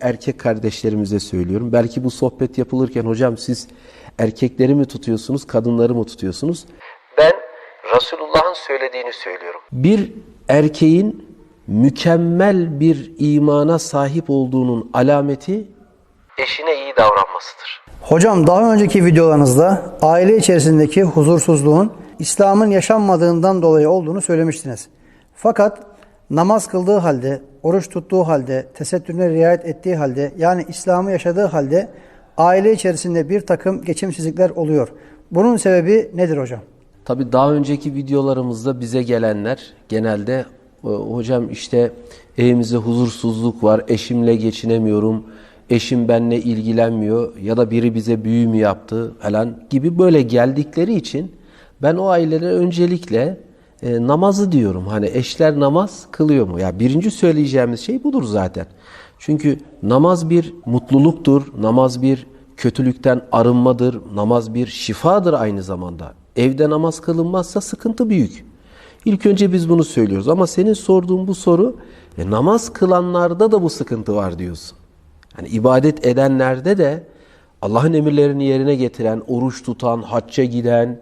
erkek kardeşlerimize söylüyorum. Belki bu sohbet yapılırken hocam siz erkekleri mi tutuyorsunuz, kadınları mı tutuyorsunuz? Ben Resulullah'ın söylediğini söylüyorum. Bir erkeğin mükemmel bir imana sahip olduğunun alameti eşine iyi davranmasıdır. Hocam daha önceki videolarınızda aile içerisindeki huzursuzluğun İslam'ın yaşanmadığından dolayı olduğunu söylemiştiniz. Fakat namaz kıldığı halde, oruç tuttuğu halde, tesettürüne riayet ettiği halde yani İslam'ı yaşadığı halde aile içerisinde bir takım geçimsizlikler oluyor. Bunun sebebi nedir hocam? Tabi daha önceki videolarımızda bize gelenler genelde hocam işte evimizde huzursuzluk var, eşimle geçinemiyorum, eşim benimle ilgilenmiyor ya da biri bize büyü mü yaptı falan gibi böyle geldikleri için ben o ailelere öncelikle e, namazı diyorum. Hani eşler namaz kılıyor mu? Ya birinci söyleyeceğimiz şey budur zaten. Çünkü namaz bir mutluluktur, namaz bir kötülükten arınmadır, namaz bir şifadır aynı zamanda. Evde namaz kılınmazsa sıkıntı büyük. İlk önce biz bunu söylüyoruz ama senin sorduğun bu soru e, namaz kılanlarda da bu sıkıntı var diyorsun. Yani ibadet edenlerde de Allah'ın emirlerini yerine getiren, oruç tutan, hacca giden,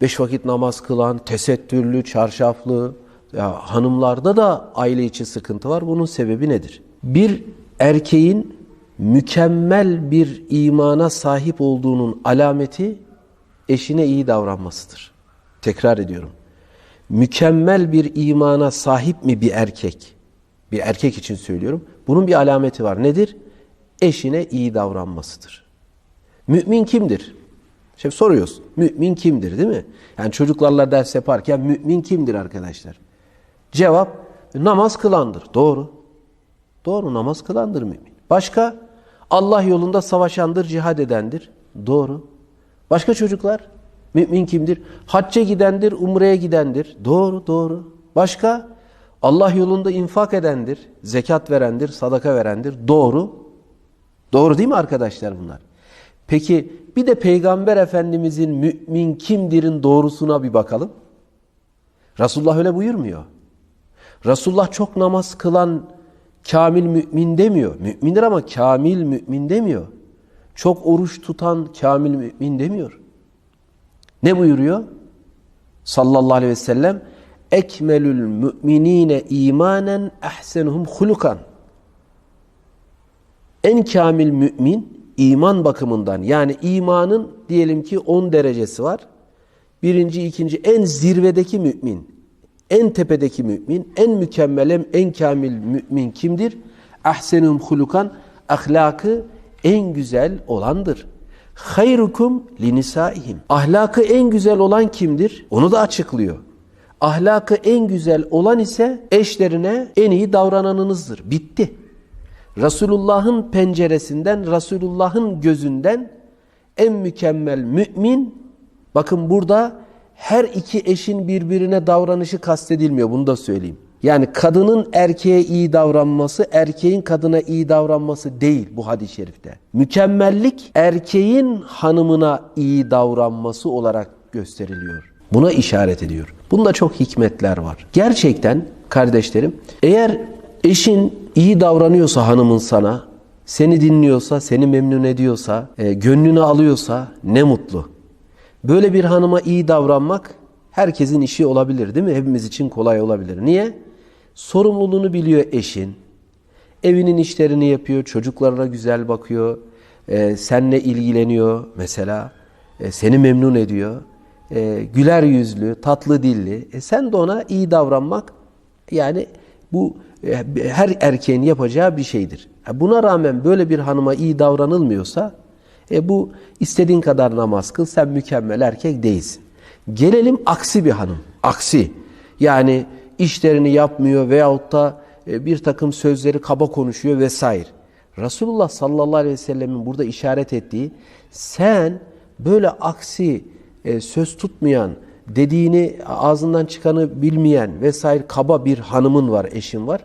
beş vakit namaz kılan, tesettürlü, çarşaflı ya hanımlarda da aile içi sıkıntı var. Bunun sebebi nedir? Bir erkeğin mükemmel bir imana sahip olduğunun alameti eşine iyi davranmasıdır. Tekrar ediyorum. Mükemmel bir imana sahip mi bir erkek? Bir erkek için söylüyorum. Bunun bir alameti var. Nedir? Eşine iyi davranmasıdır. Mümin kimdir? Şimdi soruyoruz. Mümin kimdir değil mi? Yani çocuklarla ders yaparken mümin kimdir arkadaşlar? Cevap namaz kılandır. Doğru. Doğru namaz kılandır mümin. Başka? Allah yolunda savaşandır, cihad edendir. Doğru. Başka çocuklar? Mümin kimdir? Hacca gidendir, umreye gidendir. Doğru, doğru. Başka? Allah yolunda infak edendir, zekat verendir, sadaka verendir. Doğru. Doğru değil mi arkadaşlar bunlar? Peki bir de Peygamber Efendimizin mümin kimdirin doğrusuna bir bakalım. Resulullah öyle buyurmuyor. Resulullah çok namaz kılan kamil mümin demiyor. Mümindir ama kamil mümin demiyor. Çok oruç tutan kamil mümin demiyor. Ne buyuruyor? Sallallahu aleyhi ve sellem ekmelül müminine imanen ehsenuhum hulukan. En kamil mümin iman bakımından yani imanın diyelim ki 10 derecesi var. Birinci, ikinci en zirvedeki mümin, en tepedeki mümin, en mükemmel, en kamil mümin kimdir? Ahsenum hulukan, ahlakı en güzel olandır. Hayrukum linisaihim. Ahlakı en güzel olan kimdir? Onu da açıklıyor. Ahlakı en güzel olan ise eşlerine en iyi davrananınızdır. Bitti. Resulullah'ın penceresinden, Resulullah'ın gözünden en mükemmel mümin, bakın burada her iki eşin birbirine davranışı kastedilmiyor, bunu da söyleyeyim. Yani kadının erkeğe iyi davranması, erkeğin kadına iyi davranması değil bu hadis-i şerifte. Mükemmellik erkeğin hanımına iyi davranması olarak gösteriliyor. Buna işaret ediyor. Bunda çok hikmetler var. Gerçekten kardeşlerim eğer eşin iyi davranıyorsa hanımın sana, seni dinliyorsa, seni memnun ediyorsa, e, gönlünü alıyorsa ne mutlu. Böyle bir hanıma iyi davranmak herkesin işi olabilir değil mi? Hepimiz için kolay olabilir. Niye? Sorumluluğunu biliyor eşin. Evinin işlerini yapıyor, çocuklarına güzel bakıyor, e, seninle ilgileniyor mesela, e, seni memnun ediyor. E, güler yüzlü, tatlı dilli. E, sen de ona iyi davranmak yani bu e, her erkeğin yapacağı bir şeydir. Buna rağmen böyle bir hanıma iyi davranılmıyorsa e bu istediğin kadar namaz kıl sen mükemmel erkek değilsin. Gelelim aksi bir hanım. Aksi. Yani işlerini yapmıyor veyahut da e, bir takım sözleri kaba konuşuyor vesaire. Resulullah sallallahu aleyhi ve sellemin burada işaret ettiği sen böyle aksi e, söz tutmayan, dediğini ağzından çıkanı bilmeyen vesaire kaba bir hanımın var, eşin var.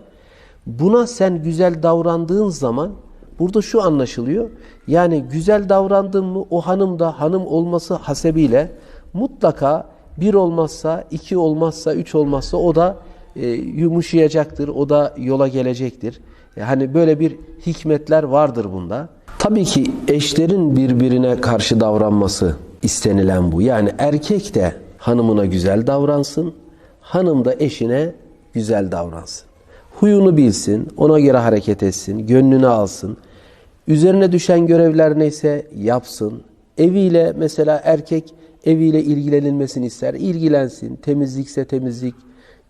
Buna sen güzel davrandığın zaman burada şu anlaşılıyor. Yani güzel davrandın mı o hanım da hanım olması hasebiyle mutlaka bir olmazsa, iki olmazsa, üç olmazsa o da e, yumuşayacaktır, o da yola gelecektir. hani böyle bir hikmetler vardır bunda. Tabii ki eşlerin birbirine karşı davranması istenilen bu. Yani erkek de hanımına güzel davransın, hanım da eşine güzel davransın. Huyunu bilsin, ona göre hareket etsin, gönlünü alsın. Üzerine düşen görevler neyse yapsın. Eviyle mesela erkek eviyle ilgilenilmesini ister. ilgilensin. Temizlikse temizlik,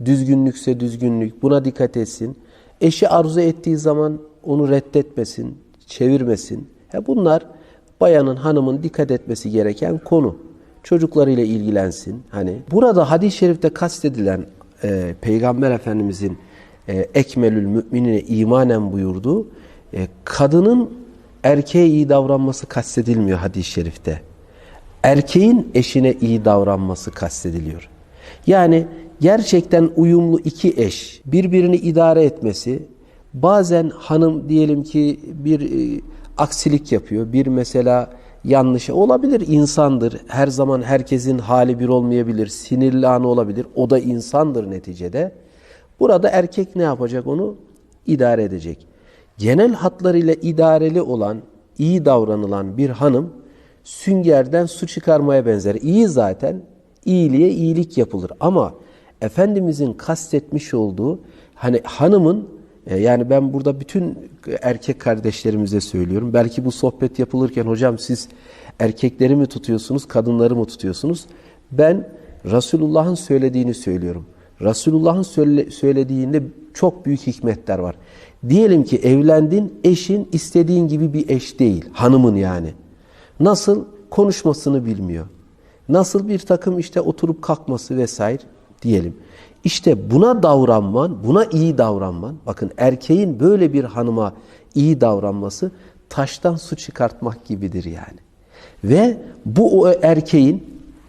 düzgünlükse düzgünlük. Buna dikkat etsin. Eşi arzu ettiği zaman onu reddetmesin, çevirmesin. Bunlar bayanın, hanımın dikkat etmesi gereken konu. Çocuklarıyla ilgilensin. Hani burada hadis-i şerifte kastedilen e, Peygamber Efendimizin e, ekmelül müminine imanen buyurduğu e, kadının erkeğe iyi davranması kastedilmiyor hadis-i şerifte. Erkeğin eşine iyi davranması kastediliyor. Yani gerçekten uyumlu iki eş birbirini idare etmesi, bazen hanım diyelim ki bir e, aksilik yapıyor, bir mesela yanlış olabilir, insandır. Her zaman herkesin hali bir olmayabilir, sinirli anı olabilir. O da insandır neticede. Burada erkek ne yapacak onu? idare edecek. Genel hatlarıyla idareli olan, iyi davranılan bir hanım süngerden su çıkarmaya benzer. İyi zaten, iyiliğe iyilik yapılır. Ama Efendimizin kastetmiş olduğu hani hanımın yani ben burada bütün erkek kardeşlerimize söylüyorum. Belki bu sohbet yapılırken hocam siz erkekleri mi tutuyorsunuz, kadınları mı tutuyorsunuz? Ben Resulullah'ın söylediğini söylüyorum. Resulullah'ın söylediğinde çok büyük hikmetler var. Diyelim ki evlendin, eşin istediğin gibi bir eş değil, hanımın yani. Nasıl? Konuşmasını bilmiyor. Nasıl bir takım işte oturup kalkması vesaire diyelim. İşte buna davranman, buna iyi davranman, bakın erkeğin böyle bir hanıma iyi davranması taştan su çıkartmak gibidir yani. Ve bu o erkeğin,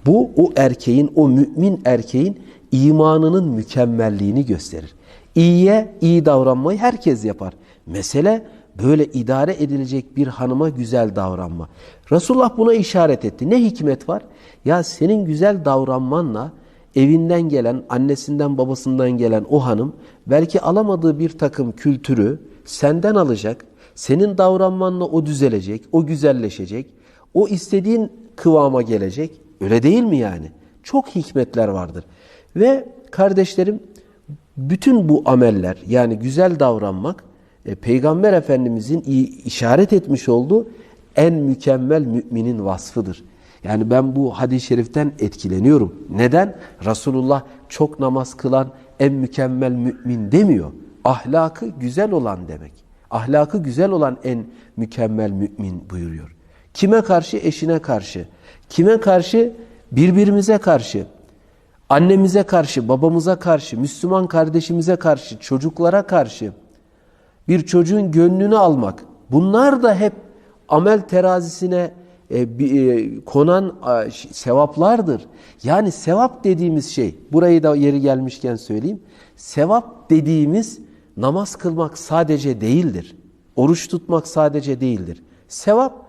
bu o erkeğin, o mümin erkeğin imanının mükemmelliğini gösterir. İyiye iyi davranmayı herkes yapar. Mesele böyle idare edilecek bir hanıma güzel davranma. Resulullah buna işaret etti. Ne hikmet var? Ya senin güzel davranmanla evinden gelen, annesinden babasından gelen o hanım belki alamadığı bir takım kültürü senden alacak. Senin davranmanla o düzelecek, o güzelleşecek. O istediğin kıvama gelecek. Öyle değil mi yani? Çok hikmetler vardır. Ve kardeşlerim bütün bu ameller yani güzel davranmak e, Peygamber Efendimizin işaret etmiş olduğu en mükemmel müminin vasfıdır. Yani ben bu hadis-i şeriften etkileniyorum. Neden? Resulullah çok namaz kılan en mükemmel mümin demiyor. Ahlakı güzel olan demek. Ahlakı güzel olan en mükemmel mümin buyuruyor. Kime karşı? Eşine karşı. Kime karşı? Birbirimize karşı. Annemize karşı, babamıza karşı, Müslüman kardeşimize karşı, çocuklara karşı bir çocuğun gönlünü almak. Bunlar da hep amel terazisine konan e, sevaplardır. Yani sevap dediğimiz şey, burayı da yeri gelmişken söyleyeyim. Sevap dediğimiz namaz kılmak sadece değildir. Oruç tutmak sadece değildir. Sevap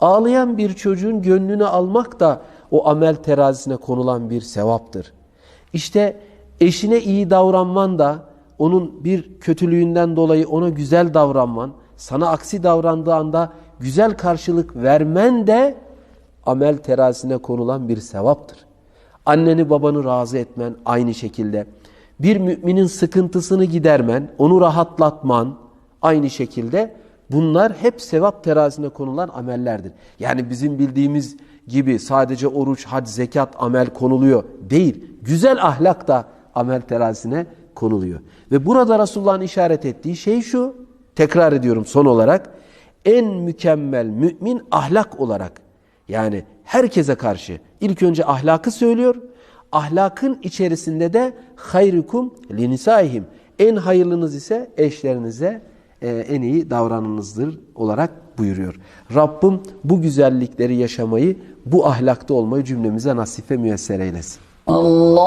ağlayan bir çocuğun gönlünü almak da o amel terazisine konulan bir sevaptır. İşte eşine iyi davranman da onun bir kötülüğünden dolayı ona güzel davranman, sana aksi davrandığı anda güzel karşılık vermen de amel terazisine konulan bir sevaptır. Anneni babanı razı etmen aynı şekilde. Bir müminin sıkıntısını gidermen, onu rahatlatman aynı şekilde bunlar hep sevap terazisine konulan amellerdir. Yani bizim bildiğimiz gibi sadece oruç, hac, zekat, amel konuluyor değil. Güzel ahlak da amel terazisine konuluyor. Ve burada Resulullah'ın işaret ettiği şey şu, tekrar ediyorum son olarak, en mükemmel mümin ahlak olarak yani herkese karşı ilk önce ahlakı söylüyor, ahlakın içerisinde de hayrukum linisaihim en hayırlınız ise eşlerinize e, en iyi davranınızdır olarak buyuruyor. Rabbim bu güzellikleri yaşamayı, bu ahlakta olmayı cümlemize nasife müyesser eylesin. Allahümme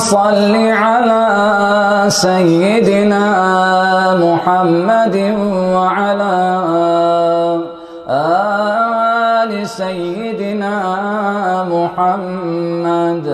salli ala seyyidina Muhammedin ve ala ali seyyidina Muhammed